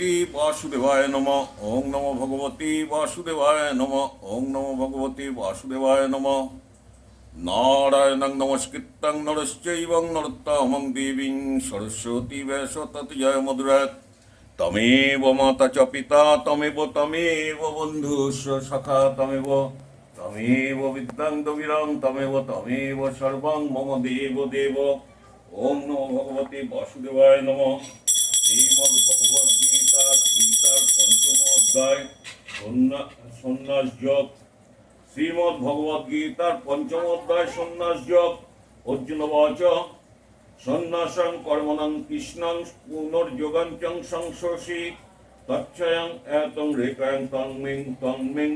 ভগবতী বাসুদেবায় নম। ওং নম ভগবতী বাসুদেবায় নম। ওং নম ভগবতী বাসুদেবায় নম। নারায়ণং নমস্কৃত্যং নরশ্চৈবং নরোত্তমং দেবীং সরস্বতী ব্যাস তৎ জয় মধুরাত। তমেব মাতা চ পিতা, তমেব তমেব বন্ধু সখা, তমেব তমেব বিদ্যাং দবিরং, তমেব তমেব সর্বং, মম দেব দেব। ওম নমো ভগবতে বাসুদেবায় নম। শ্রীমদ্ ভগবদ গীতা গীতার পঞ্চম অধ্যায় সন্ন্যাস যোগ। গীতার পঞ্চম অধ্যায়, সন্ন্যাস যোগ। অর্জুন বাচ, সন্ন্যাসং কর্মণং কৃষ্ণং পুনর্যোগাঞ্চং সংশোষি এতং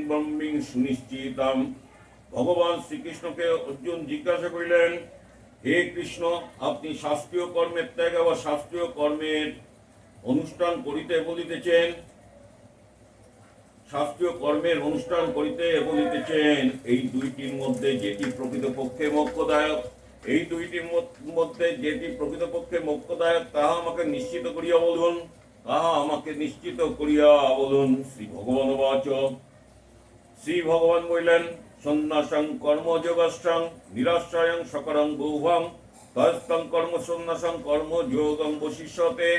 ব্রহ্মিং সুনিশ্চিতাম। ভগবান শ্রীকৃষ্ণকে অর্জুন জিজ্ঞাসা করিলেন, হে কৃষ্ণ, আপনি শাস্ত্রীয় কর্মের ত্যাগ বা শাস্ত্রীয় কর্মের অনুষ্ঠান করিতে বলিতেছেন শাস্ত্রীয় কর্মের অনুষ্ঠান করিতে বলিতেছেন এই দুইটির মধ্যে যেটি প্রকৃতপক্ষে মোক্ষদায়ক, এই দুইটির মধ্যে যেটি প্রকৃতপক্ষে মোক্ষদায়ক, তাহা আমাকে নিশ্চিত করিয়া বলুন। তাহা আমাকে নিশ্চিত করিয়া বলুন, শ্রী ভগবান বাচ শ্রী ভগবান বললেন, সন্ন্যাসং কর্মযোগাশ্রং নিরাশ্রয়ং সকরং গৌভং তস্তং কর্ম সন্ন্যাসং কর্মযোগং বশিষ্যতে।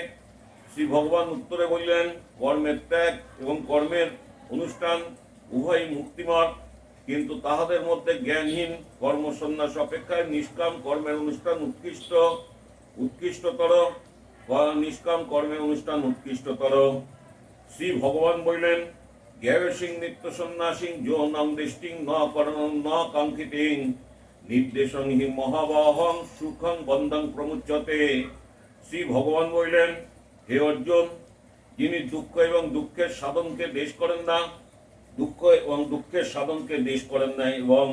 শ্রী ভগবান উত্তরে বললেন, কর্মের ত্যাগ এবং কর্মের অনুষ্ঠান উভয়ই মুক্তিমার কিন্তু তাহাদের মধ্যে জ্ঞানহীন কর্ম সন্ন্যাস অপেক্ষায় নিষ্কাম কর্মের অনুষ্ঠান উৎকৃষ্ট, উৎকৃষ্টতর নিষ্কাম কর্মের অনুষ্ঠান উৎকৃষ্টতর। শ্রী ভগবান বললেন জ্ঞানসিং নিত্য সন্ন্যাসিং যো নাম দৃষ্টিং ন করণ ন কাঙ্ক্ষিতিং নির্দেশং হি মহাবাহং সুখং বন্ধং প্রমুচ্যতে। শ্রী ভগবান বললেন হে অর্জুন, যিনি দুঃখ এবং দুঃখের সাধনকে দেশ করেন না, দুঃখ এবং দুঃখের সাধনকে দেশ করেন না এবং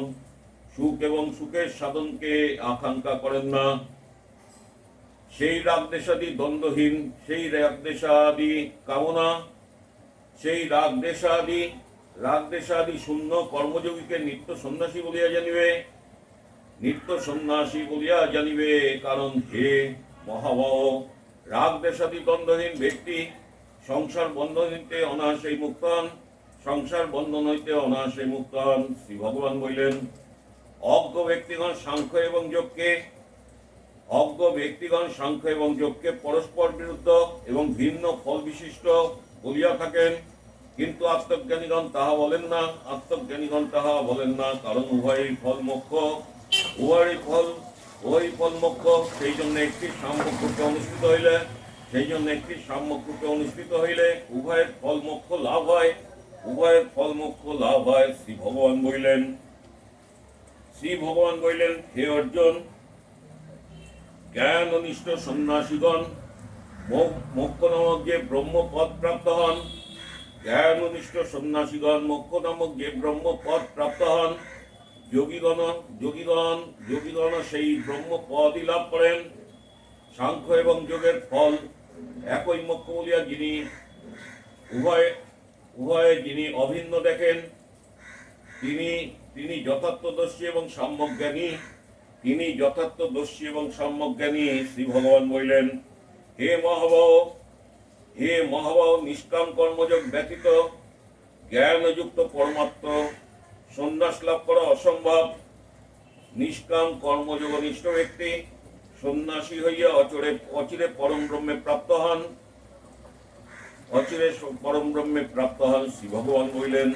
সুখ এবং সুখের সাধনকে আকাঙ্ক্ষা করেন না। সেই রাগ দেশাদি দ্বন্দ্বহীন, সেই রাগ দেশাদি কামনা, সেই রাগ দেশাদি রাগ দেশাদি শূন্য কর্মযোগীকে নিত্য সন্ন্যাসী বলিয়া জানিবে, নিত্য সন্ন্যাসী বলিয়া জানিবে, কারণ হে মহাবহ রাগ দেশাদি দ্বন্দ্বহীন ব্যক্তি, সংসার বন্ধন হইতে অনায়াসেই মুক্ত হন, সংসার বন্ধন হইতে অনায়াসেই মুক্ত হন শ্রী ভগবান বললেন, অজ্ঞ ব্যক্তিগণ সাংখ্য এবং যোগকে, অজ্ঞ ব্যক্তিগণ সাংখ্য এবং যোগকে পরস্পর বিরুদ্ধ এবং ভিন্ন ফল বিশিষ্ট বলিয়া থাকেন, কিন্তু আত্মজ্ঞানীগণ তাহা বলেন না, আত্মজ্ঞানীগণ তাহা বলেন না, কারণ উভয়ই ফল মোক্ষ উভয়ই ফল ওই ফল মোক্ষ সেই জন্য একটি সাম্যগ্রুপে অনুষ্ঠিত হইলে, সেই জন্য একটি সাম্যগ্রুপে অনুষ্ঠিত হইলে উভয়ের ফল মোক্ষ লাভ হয়। উভয়ের ফল মোক্ষ লাভ হয়, শ্রী ভগবান বলিলেন। শ্রী ভগবান বলিলেন, হে অর্জুন জ্ঞান অনিষ্ট সন্ন্যাসীগণ মোক্ষ নামক যে ব্রহ্মপদ প্রাপ্ত হন। জ্ঞান অনিষ্ট সন্ন্যাসীগণ মোক্ষ নামক যে ব্রহ্মপদ প্রাপ্ত হন। যোগীগণ যোগীগণ যোগীগণ সেই ব্রহ্মপদই লাভ করেন। সাংখ্য এবং যোগের ফল একই মোক্ষ বলিয়া যিনি, উভয়, উভয়ে যিনি অভিন্ন দেখেন, তিনি তিনি যথার্থদর্শী এবং সাম্যজ্ঞানী, তিনি যথার্থদর্শী এবং সাম্যজ্ঞানী শ্রী ভগবান বললেন, হে মহাবাহ হে মহাবাহ নিষ্কাম কর্মযোগ ব্যতীত জ্ঞানযুক্ত পরমাত্ম সন্ন্যাস লাভ করা অসম্ভব। নিষ্কাম কর্মযোগ নিষ্ঠ ব্যক্তি সন্ন্যাসী হইয়া অচরে, অচিরে পরম ব্রহ্মে প্রাপ্ত হন। অচিরে পরম ব্রহ্মে প্রাপ্ত হন শ্রী ভগবান বললেন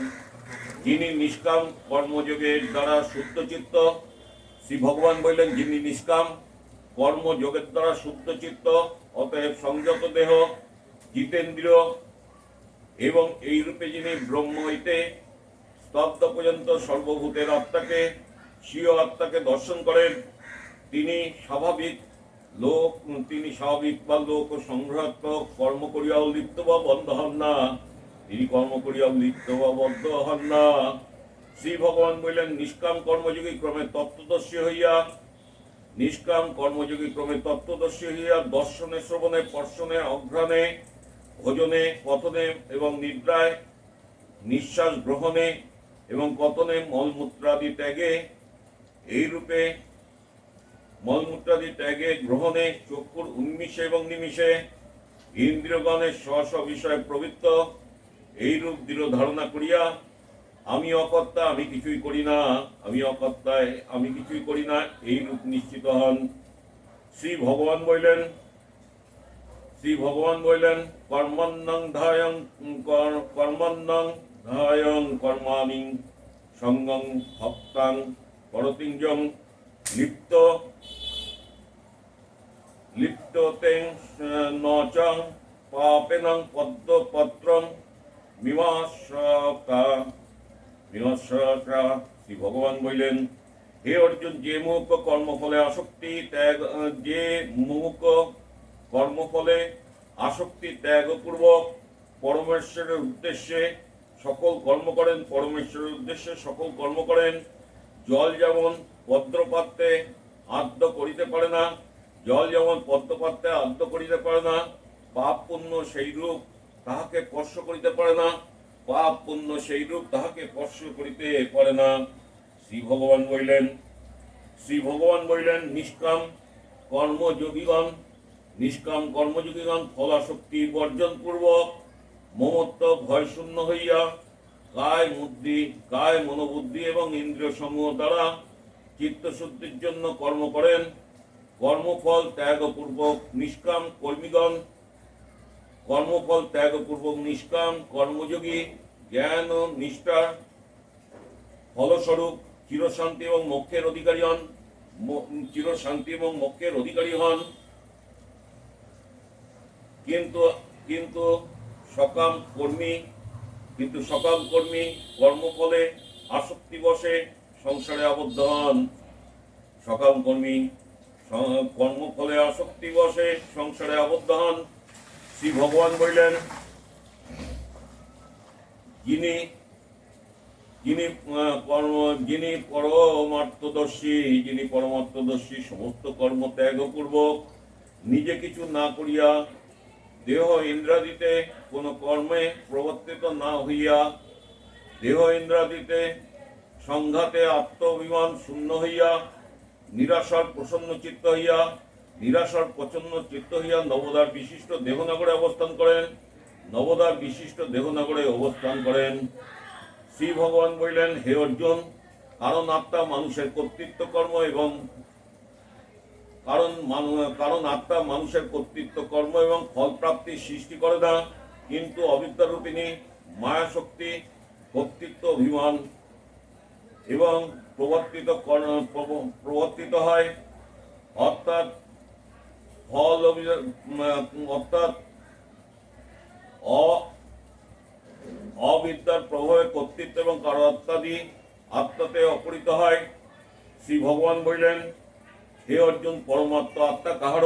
যিনি নিষ্কাম কর্মযোগের দ্বারা শুদ্ধ চিত্ত শ্রী ভগবান বললেন যিনি নিষ্কাম কর্মযোগের দ্বারা শুদ্ধ চিত্ত অতএব সংযত দেহ, জিতেন্দ্রিয়, এবং এইরূপে যিনি ব্রহ্ম হইতে স্তব্ধ পর্যন্ত সর্বভূতের আত্মাকে, স্বীয় আত্মাকে দর্শন করেন। তিনি স্বাভাবিক লোক, তিনি স্বাভাবিক বা লোক ও সংগ্রহাত্মক কর্ম করিয়াও লিপ্ত বা বন্ধ হন না। তিনি কর্ম করিয়াও লিপ্ত বা বদ্ধ হন না। শ্রী ভগবান বললেন, নিষ্কাম কর্মযোগী ক্রমে তত্ত্বদর্শী হইয়া, নিষ্কাম কর্মযোগী ক্রমে তত্ত্বদর্শী হইয়া দর্শনে, শ্রবণে পর্শনে অঘ্রাণে, ভোজনে পথনে এবং নিদ্রায়, নিঃশ্বাস গ্রহণে এবং পতনে মলমূত্রাদি ত্যাগে, এই রূপে মলমূত্রাদি ত্যাগে গ্রহণে চক্ষুর উন্মিষে এবং নিমিষে ইন্দ্রিয়গণের স্ব স্ব বিষয়ে প্রবৃত্ত এইরূপ দৃঢ় ধারণা করিয়া, আমি অকর্তা, আমি কিছুই করি না, আমি অকর্তায়, আমি কিছুই করি না এইরূপ নিশ্চিত হন। শ্রী ভগবান বললেন, শ্রী ভগবান বললেন, কর্মন্নং ধায়ং, কর- কর্মন্নং ধায়ং কর্মাণি সঙ্গং ভক্তাং পরতিঞ্জং লিপ্ত। লিপ্ততেং নচং পাপেনং পদ্মপত্রং মীমাংসকা মীমাংসকা শ্রী ভগবান বললেন, হে অর্জুন, যে মুখ কর্মফলে আসক্তি ত্যাগ, যে মুখ কর্মফলে আসক্তি ত্যাগপূর্বক পরমেশ্বরের উদ্দেশ্যে সকল কর্ম করেন পরমেশ্বরের উদ্দেশ্যে, সকল কর্ম করেন। জল যেমন পদ্মপাত্রে আদ্য করিতে পারে না, জল যেমন পদ্মপাত্রে আদ্য করিতে পারে না, পাপ পুণ্য সেই রূপ তাহাকে স্পর্শ করিতে পারে না, পাপ পুণ্য সেই রূপ তাহাকে স্পর্শ করিতে পারে না। শ্রী ভগবান বললেন, শ্রী ভগবান বললেন, নিষ্কাম কর্মযোগীগণ নিষ্কাম কর্মযোগীগণ ফলাশক্তি বর্জন পূর্বক মমত্ব ভয় শূন্য হইয়া কায় বুদ্ধি কায় মনোবুদ্ধি এবং ইন্দ্রিয় সমূহ দ্বারা চিত্তশুদ্ধির জন্য কর্ম করেন। কর্মফল ত্যাগপূর্বক নিষ্কাম কর্মীগণ, কর্মফল ত্যাগপূর্বক নিষ্কাম কর্মযোগী, জ্ঞান ও নিষ্ঠার ফলস্বরূপ চিরশান্তি এবং মোক্ষের অধিকারী হন। চিরশান্তি এবং মোক্ষের অধিকারী হন। কিন্তু কিন্তু সকাম কর্মী, কিন্তু সকাম কর্মী কর্মফলে আসক্তি বসে, সংসারে আবদ্ধ হন। সকাম কর্মী কর্মফলে আসক্তি বসে, সংসারে আবদ্ধ হন। শ্রী ভগবান বললেন যিনি যিনি কর্ম যিনি পরমার্থদর্শী যিনি পরমার্থদর্শী সমস্ত কর্ম ত্যাগপূর্বক নিজে কিছু না করিয়া দেহ ইন্দ্রাদিতে কোনো কর্মে প্রবর্তিত না হইয়া দেহ ইন্দ্রাদিতে সংঘাতে আত্মঅভিমান শূন্য হইয়া, নিরাশার প্রসন্ন চিত্ত হইয়া, নিরাশার প্রচন্ন চিত্ত হইয়া নবদার বিশিষ্ট দেহনগরে অবস্থান করেন, নবদার বিশিষ্ট দেহনগরে অবস্থান করেন। শ্রী ভগবান বললেন, হে অর্জুন, কারণ আত্মা মানুষের কর্তৃত্ব কর্ম এবং কারণ কারণ আত্মা মানুষের কর্তৃত্ব কর্ম এবং ফল প্রাপ্তির সৃষ্টি করে না। কিন্তু অবিদ্যারূপিণী মায়া শক্তি কর্তৃত্ব অভিমান এবং প্রবর্তিত প্রবর্তিত হয়। অর্থাৎ ফল অর্থাৎ অবিদ্যার প্রভাবে কর্তৃত্ব এবং কারও কারত্বাদি আত্মাতে অপরিত হয়। শ্রী ভগবান বললেন, হে অর্জুন, পরমাত্মা আত্মা কাহার?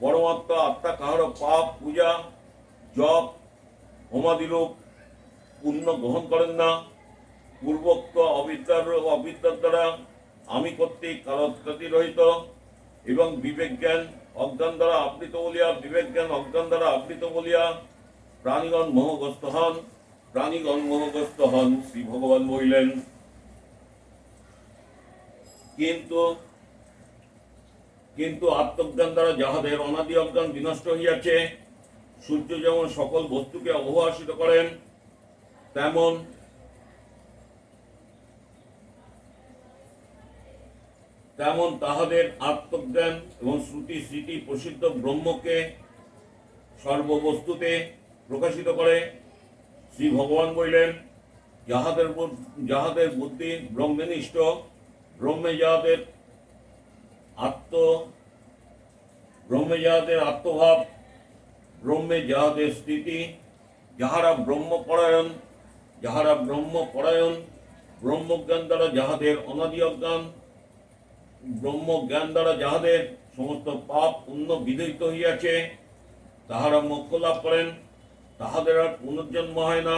পরমাত্মা আত্মা কাহার পাপ, পূজা জপ হোমাদিরূপ পুণ্য গ্রহণ করেন না। পূর্বোক্ত অবিদ্যার অবিদ্যার দ্বারা আমি কর্তৃক কারত্বাদি রহিত এবং বিবেক জ্ঞান অজ্ঞান দ্বারা আবৃত বলিয়া, বিবেক জ্ঞান অজ্ঞান দ্বারা আবৃত বলিয়া প্রাণীগণ মোহগ্রস্ত হন, প্রাণীগণ মোহগ্রস্ত হন, শ্রী ভগবান বললেন। কিন্তু কিন্তু আত্মজ্ঞান দ্বারা যাহাদের অনাদি অজ্ঞান বিনষ্ট হইয়াছে সূর্য যেমন সকল বস্তুকে অবভাসিত করেন, তেমন তেমন তাহাদের আত্মজ্ঞান এবং শ্রুতি স্মৃতি প্রসিদ্ধ ব্রহ্মকে সর্ববস্তুতে প্রকাশিত করে। শ্রী ভগবান বললেন, যাহাদের যাহাদের বুদ্ধি ব্রহ্মনিষ্ঠ, ব্রহ্মে যাহাদের আত্ম, ব্রহ্মে যাহাদের আত্মভাব ব্রহ্মে যাহাদের স্থিতি, যাহারা ব্রহ্মপরায়ণ যাহারা ব্রহ্মপরায়ণ ব্রহ্মজ্ঞান দ্বারা যাহাদের অনাদি অজ্ঞান, ব্রহ্মজ্ঞান দ্বারা যাহাদের সমস্ত পাপ পুণ্য বিদয়িত হইয়াছে, তাহারা মোক্ষ লাভ করেন, তাহাদের আর পুনর্জন্ম হয় না।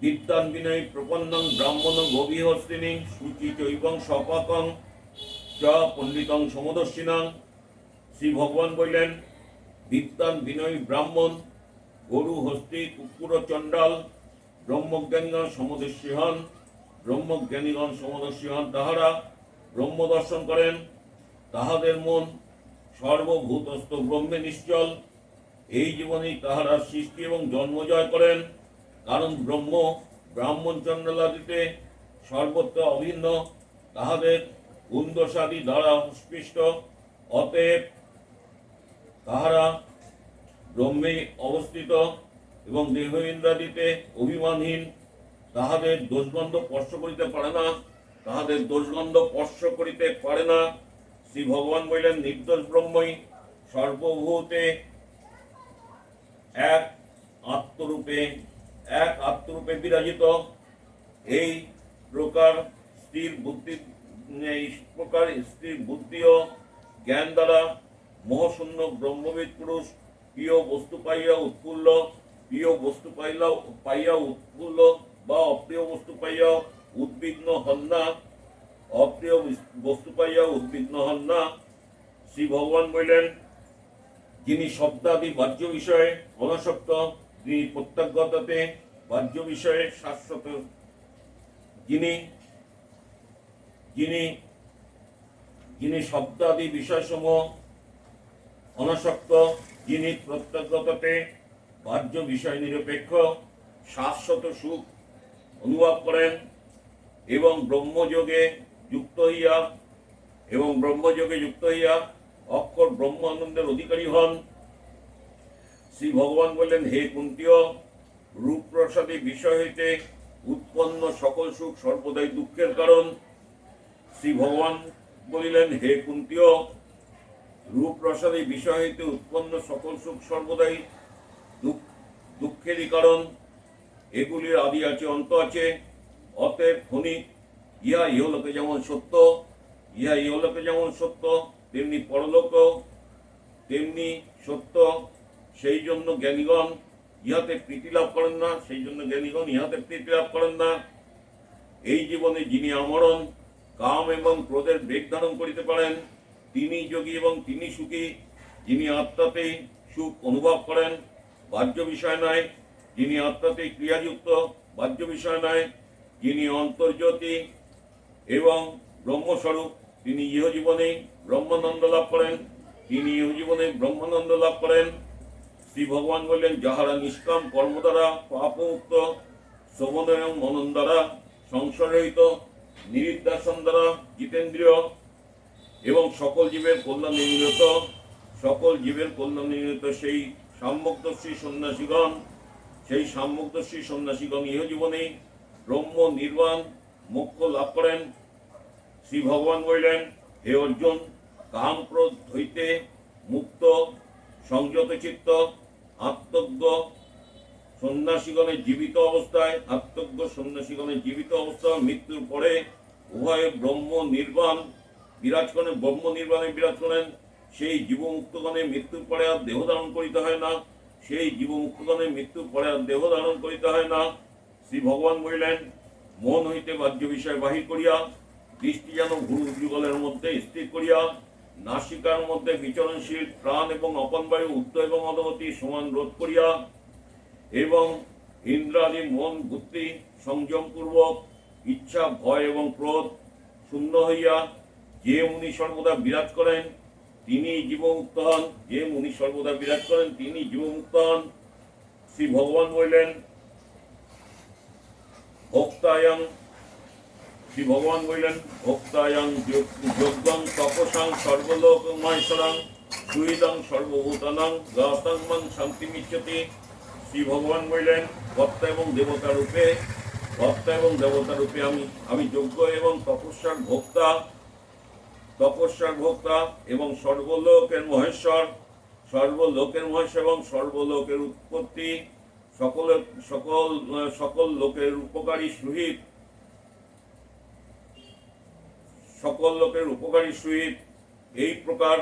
বিদ্যান বিনয় প্রপন্নং ব্রাহ্মণ গভীহস্তিনী শুচি চৈবং সপাকং চ পণ্ডিতং সমদর্শিনাং। শ্রী ভগবান বললেন বিদ্যান বিনয় ব্রাহ্মণ, গরু হস্তি কুকুর চণ্ডাল, ব্রহ্মজ্ঞানীগণ সমদর্শী হন ব্রহ্মজ্ঞানীগণ সমদর্শী হন তাহারা ব্রহ্ম দর্শন করেন। তাহাদের মন সর্বভূতস্থ ব্রহ্মে নিশ্চল। এই জীবনেই তাহারা সৃষ্টি এবং জন্ম জয় করেন। কারণ ব্রহ্ম ব্রাহ্মণ চন্দ্রলাদিতে সর্বত্র অভিন্ন। তাহাদের উন্দসাদি দ্বারা স্পৃষ্ট অতএব তাহারা ব্রহ্মে অবস্থিত এবং দেহ ইন্দ্রাদিতে অভিমানহীন, তাহাদের দোষগন্ধ স্পর্শ করিতে পারে না, তাহাদের দোষগন্ধ স্পর্শ করিতে পারে না। শ্রী ভগবান বললেন, নির্দোষ ব্রহ্মই সর্বভূতে এক আত্মরূপে এক আত্মরূপে বিরাজিত। এই প্রকার স্থির বুদ্ধি, এই প্রকার স্থির বুদ্ধি ও জ্ঞান দ্বারা মহাশূন্য ব্রহ্মবিদ পুরুষ প্রিয় বস্তু পাইয়া উৎফুল্ল প্রিয় বস্তু পাইলা, পাইয়া উৎফুল্ল বা অপ্রিয় বস্তু পাইয়া উদ্বিগ্ন হন না। অপ্রিয় বস্তু পাইয়া উদ্বিগ্ন হন না। শ্রী ভগবান বললেন, যিনি শব্দাদি বাহ্য বিষয়ে অনাসক্ত যিনি প্রত্যাগতাতে বাহ্য বিষয়ে শাশ্বত। যিনি যিনি যিনি শব্দাদি বিষয়সমূহ অনাসক্ত যিনি প্রত্যক্ষতাতে বাহ্য বিষয় নিরপেক্ষ, শাশ্বত সুখ অনুভব করেন এবং ব্রহ্মযোগে যুক্ত হইয়া এবং ব্রহ্মযোগে যুক্ত হইয়া অক্ষর ব্রহ্ম আনন্দের অধিকারী হন। শ্রী ভগবান বললেন, হে কুন্তীয় রূপ প্রসাদী বিষয় হইতে উৎপন্ন সকল সুখ সর্বদাই দুঃখের কারণ। শ্রী ভগবান বলিলেন, হে কুন্তীয় রূপ রসাদি বিষয় হইতে উৎপন্ন সকল সুখ সর্বদাই দুঃখ দুঃখেরই কারণ। এগুলির আদি আছে, অন্ত আছে। অতএব ক্ষণিক ইহা ইহলোকে যেমন সত্য, ইহা ইহলোকে যেমন সত্য, তেমনি পরলোক, তেমনি সত্য। সেই জন্য জ্ঞানীগণ ইহাতে প্রীতি লাভ করেন না, সেই জন্য জ্ঞানীগণ ইহাতে প্রীতি লাভ করেন না। এই জীবনে যিনি আমরণ, কাম এবং ক্রোধের বেগ ধারণ করিতে পারেন তিনি যোগী এবং তিনি সুখী। যিনি আত্মাতেই সুখ অনুভব করেন, বাহ্য বিষয় নয়। যিনি আত্মাতেই ক্রিয়াযুক্ত, বাহ্য বিষয় নয়। যিনি অন্তর্জ্যোতি এবং ব্রহ্মস্বরূপ, তিনি ইহ জীবনে ব্রহ্মানন্দ লাভ করেন। তিনি ইহ জীবনে ব্রহ্মানন্দ লাভ করেন। শ্রী ভগবান বললেন, যাহারা নিষ্কাম কর্ম দ্বারা পাপমুক্ত এবং মনন দ্বারা সংসারহিত নিরিদ্দাসন দ্বারা জিতেন্দ্রীয় এবং সকল জীবের কল্যাণে নির্মিত সকল জীবের কল্যাণে নির্মিত সেই সাম্যকদর্শী সন্ন্যাসীগণ, সেই সাম্যকদর্শী সন্ন্যাসীগণ ইহ জীবনে, ব্রহ্ম নির্বাণ, মোক্ষ লাভ করেন, শ্রী ভগবান বললেন, হে অর্জুন কাম ক্রোধ হইতে মুক্ত, সংযত চিত্ত, আত্মজ্ঞ সন্ন্যাসীগণের জীবিত অবস্থায়, আত্মজ্ঞ সন্ন্যাসীগণের জীবিত অবস্থা মৃত্যুর পরে উভয়ে ব্রহ্ম নির্বাণ বিরাজ করেন, ব্রহ্ম নির্বাণে বিরাজ করেন, সেই জীবমুক্তগণে মৃত্যুর পরে আর দেহ ধারণ করিতে হয় না। সেই জীবমুক্তগণে মৃত্যুর পরে আর দেহ ধারণ করিতে হয় না। শ্রী ভগবান বলিলেন, মন হইতে বাহ্য বিষয় বাহির করিয়া, দৃষ্টি যেন ভূ যুগলের মধ্যে স্থির করিয়া, নাসিকার মধ্যে বিচরণশীল প্রাণ এবং অপন বায়ু উত্তর এবং অধগতি সমান রোধ করিয়া, এবং ইন্দ্রাদি মন বুদ্ধি সংযমপূর্বক, ইচ্ছা, ভয় এবং ক্রোধ শূন্য হইয়া যে মুনি সর্বদা বিরাজ করেন, তিনি জীবমুক্ত হন। যে মুনি সর্বদা বিরাজ করেন, তিনি জীবমুক্ত হন। শ্রী ভগবান বললেন, ভক্তায়ং শ্রী ভগবান বললেন, ভক্তায়ং যজ্ঞং তপসাং সর্বলোক মহেশ্বরং সুইদং সর্বভূতানাং গাতং মন শান্তি মিচ্ছতি। শ্রী ভগবান বললেন, ভক্তা এবং দেবতা রূপে, ভক্তা এবং দেবতা রূপে আমি আমি যজ্ঞ এবং তপস্যার ভোক্তা। তপস্যার ভোক্তা এবং সর্বলোকের মহেশ্বর সর্বলোকের মহেশ্বর এবং সর্বলোকের উৎপত্তি, সকল সকল সকল লোকের উপকারী সহিত, সকল লোকের উপকারী সহিত। এই প্রকার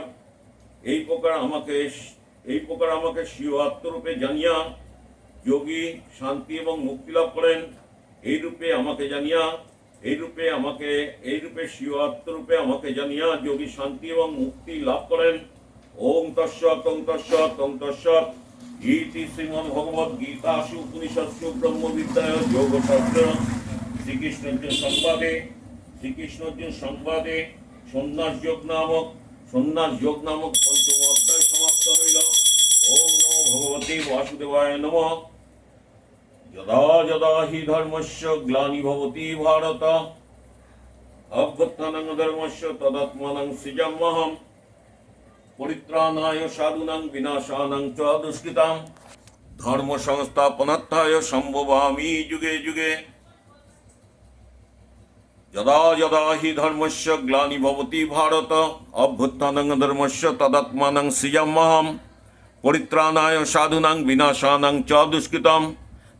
এই প্রকার আমাকে, এই প্রকার আমাকে স্বীয় আত্মরূপে জানিয়া যোগী শান্তি এবং মুক্তি লাভ করেন। এই রূপে আমাকে জানিয়া এই রূপে আমাকে, এই রূপে আমাকে জানিয়া যোগী শান্তি এবং মুক্তি লাভ করেন। ওম তস্যৎ ওম তস্যৎ ওম তস্যৎ ইতি শ্রীমদ্ ভগবদ গীতাসু উপনিষৎসু ব্রহ্মবিদ্যায় যোগশাস্ত্র শ্রীকৃষ্ণের সংবাদে শ্রীকৃষ্ণ অর্জুন সংবাদে সন্ন্যাস যোগ নামক, সন্ন্যাস যোগ নামক পঞ্চম অধ্যায় সমাপ্ত হইল। ওম নমো ভগবতী বাসুদেবায় নমঃ। যদা যদা হি ধর্মস্য গ্লানি ভবতি ভারত। অভ্যুত্থানং ধর্মস্য তদাত্মানং সৃজাম্যহম। পরিত্রাণায় সাধুনাং বিনাশানং চ দুষ্কৃতাম। ধর্ম সংস্থাপনার্থায় সম্ভবামি যুগে যুগে। যদা যদা হি ধর্মস্য গ্লানি ভবতি ভারত। অভ্যুত্থানং ধর্মস্য তদাত্মানং সৃজাম্যহম। পরিত্রাণায় সাধুনাং বিনাশানাং চ দুষ্কৃতম।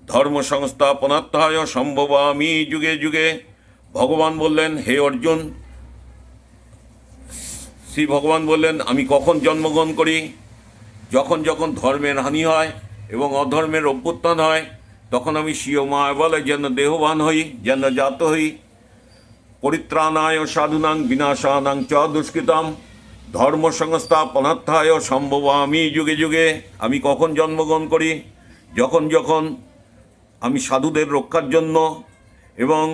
ধর্ম সংস্থাপনার্থায় সম্ভবামি যুগে যুগে। ভগবান বললেন, হে অর্জুন, শ্রী ভগবান বললেন, আমি কখন জন্মগ্রহণ করি? যখন যখন ধর্মের হানি হয় এবং অধর্মের অভ্যুত্থান হয়, তখন আমি স্বীয় বলে যেন দেহবান হই, যেন জাত হই। পরিত্রাণায় সাধুনাং বিনাশানাং চ দুষ্কৃতম। ধর্ম সংস্থাপনার্থায় সম্ভব আমি যুগে যুগে। আমি কখন জন্মগ্রহণ করি? যখন যখন আমি সাধুদের রক্ষার জন্য এবং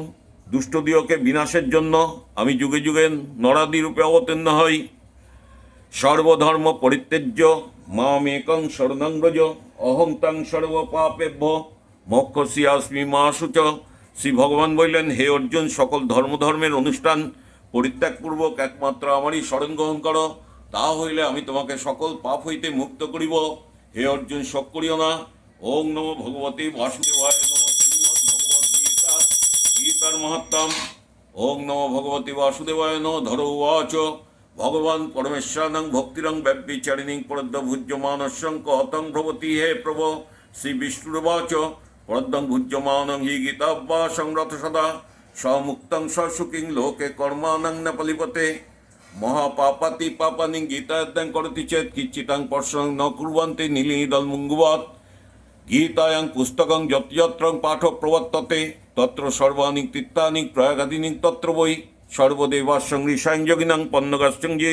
দুষ্টদিওকে বিনাশের জন্য আমি যুগে যুগে নরাদি রূপে অবতীর্ণ হই। সর্বধর্ম পরিত্যজ্য, মামেকং শরণং ব্রজ অহং তাং সর্ব পাপেভ্য মোক্ষসি আসমি মা শুচ শ্রী ভগবান বললেন, হে অর্জুন, সকল ধর্ম ধর্মের অনুষ্ঠান পরিত্যাগপূর্বক একমাত্র আমারই স্মরণ গ্রহণ করো। তা হইলে আমি তোমাকে সকল পাপ হইতে মুক্ত করিব। হে অর্জুন, শোক করিও না। ওং নমো ভগবতী বাসুদেবায় নমঃ শ্রীমদ্ ভগবদ গীতা, গীতার মহাত্ম ওং নমো ভগবতী বাসুদেবায় ন ধর উচ ভগবান পরমেশ্বরানং ভক্তিরং ব্যবিচারিণী পরদ্ভুজ্যমানস্যং কতং ভবতি হে প্রভ। শ্রী বিষ্ণুর্বাচ পরদ্দং ভুজ্যমানং হি গীতাভ্যাসং রথ সদা। সমুক্তং সসুকিং লোকে কর্মানং ন পলিপতে মহাপাপাতি পাপানি গীতাদ্যং করতি চেত কিচ্ছিতাং পর্ষং ন কুর্বন্তি নীলিদল মুঙ্গুবাত গীতায়াং পুস্তকং যত যত্রং পাঠ প্রবর্ততে, তত্র সর্বাণি তীর্থানি প্রয়াগাদিনি তত্র বই সর্বদেবাসং ঋষাং যোগিনাং পন্নগাশ্চং যে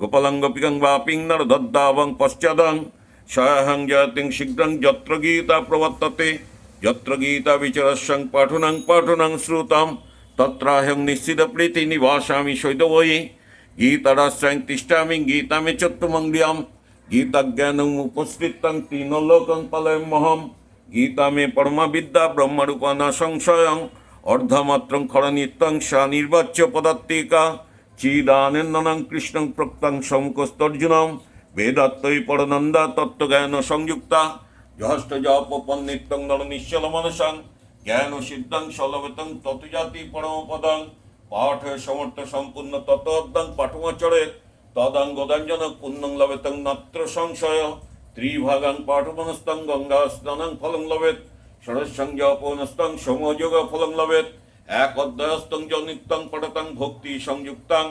গোপালং গোপিকং বাপিং নরদদ্দাবং পশ্চাদং সহাহং জয়তিং শীঘ্রং যত্র গীতা প্রবর্ততে যত্র গীতা বিচরস্যং পাঠনং পাঠনং শ্রুতাম, তত্রাহং নিশ্চিত প্রীতি নিবাসামি শৈতবই গীতারাশ্রয়ং তিষ্ঠামি গীতামে চত্বমঙ্গিয়াম তিনলোকং পলয়মহম গীতা মে পরমা বিদ্যা ব্রহ্মরূপা ন সংশয়ং অর্ধমাত্রং খরনিত্যং সা নির্বাচ্য পদাত্তিকা চিদানন্দনং কৃষ্ণং প্রক্তং সমুখস্তর্জুনম বেদাত্তই পরনন্দা তত্ত্বজ্ঞান সংযুক্তা যহষ্ট জপন্নিত্যং নর নিশ্চল মনসাং জ্ঞান সিদ্ধং সলবেতং ততুজাতি পরমপদং পাঠ সমর্থ সম্পূর্ণ পাঠমাচরে তদং গদাঞ্জন পুণ্যং লবেতং নাত্র সংশয় ত্রিভাগাং পাঠমনস্তং গঙ্গা স্নানং ফলং লবেত ষড়সং জপনস্তং সমযোগ ফলং লবেত এক অধ্যায়স্তং জ নিত্যং পঠতং ভক্তি সংযুক্তাং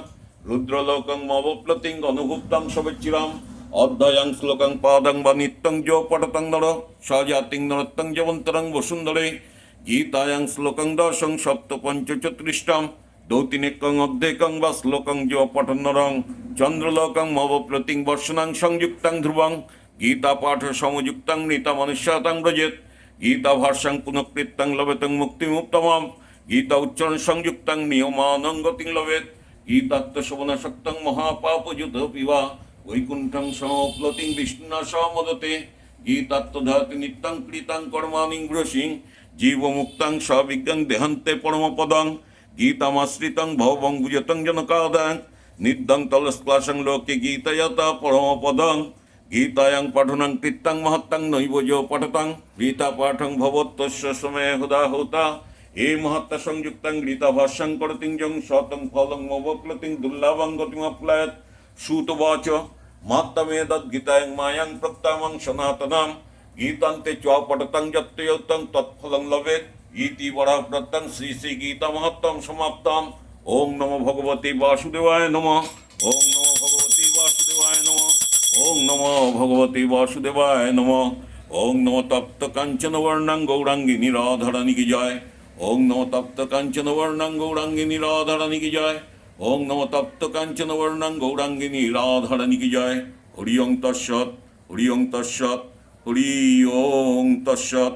রুদ্রলোকং মবপ্লতিং অনুভুক্তাং সবেচ্চিরাম অধ্যায়াং শ্লোকং পাদং বা নিত্যং জ পঠতং নর সজাতিং নরত্তং জবন্তরং বসুন্ধরে গীতায়াং শ্লোকং দশং সপ্ত পঞ্চচত্রিষ্টাম দৌতিনেকং অর্ধেকং বা শ্লোকং জ পঠন্নরং চন্দ্রলোকং মবপ্রতিং বর্ষণাং সংযুক্তাং ধ্রুবং গীতা পাঠ সমযুক্তাং নীতা মনুষ্যাতাং ব্রজেত গীতা ভাষ্যাং পুনঃকৃত্তাং লবেতং মুক্তিমুক্তমাম গীতা উচ্চারণ সংযুক্তাং নিয়মানং গতিং লবেত গীতাত্ম শোভনশক্তং মহাপাপযুত পিবা বৈকুণ্ঠং সমপ্লতিং বিষ্ণুনা সমদতে গীতাত্মধাতি নিত্যং কৃতাং কর্মাণি গ্রসিং জীবমুক্তাং সবিজ্ঞাং দেহান্তে পরমপদং গীতামাশ্রিতং ভবং বুজতং জনকাদাং নিদ্যং তলস্ক্লাসং লোকে গীতয়তা পরমপদং গীতায়াং পঠনং কৃত্তাং মহত্তাং নৈব যো পঠতাং গীতা পাঠং ভবত্তস্য সময়ে হুদা হুতা এ মহত্তা সংযুক্তাং গীতা ভাষ্যং করতিং জং শতং ফলং মবপ্লতিং দুর্লভং গতিমপ্লায়ত সুতবাচ মাত্তমেদৎ গীতায়ং মায়াং প্রক্তামং সনাতনাম গীতান্তে চ পঠতং যত্তয়তং তৎফলং লবেত ইতি বড় প্রত্যং শ্রী শ্রী গীতা মহত্তম সমাপ্তম ওং নমো ভগবতে বাসুদেবায় নমঃ ওং নমো ভগবতে বাসুদেবায় নমঃ ওং নমো ভগবতে বাসুদেবায় নমঃ ওং নমো তপ্ত কাঞ্চন বর্ণাং গৌরাঙ্গিনী রাধারানী কি জয় ওং নমো তপ্ত কাঞ্চন বর্ণাং গৌরাঙ্গিনী রাধারানী কি জয় ওং নমো তপ্ত কাঞ্চন বর্ণাং গৌরাঙ্গিনী রাধারানী কি জয় হরি ওং তৎসৎ হরি ওং তৎসৎ হরি ওং তৎসৎ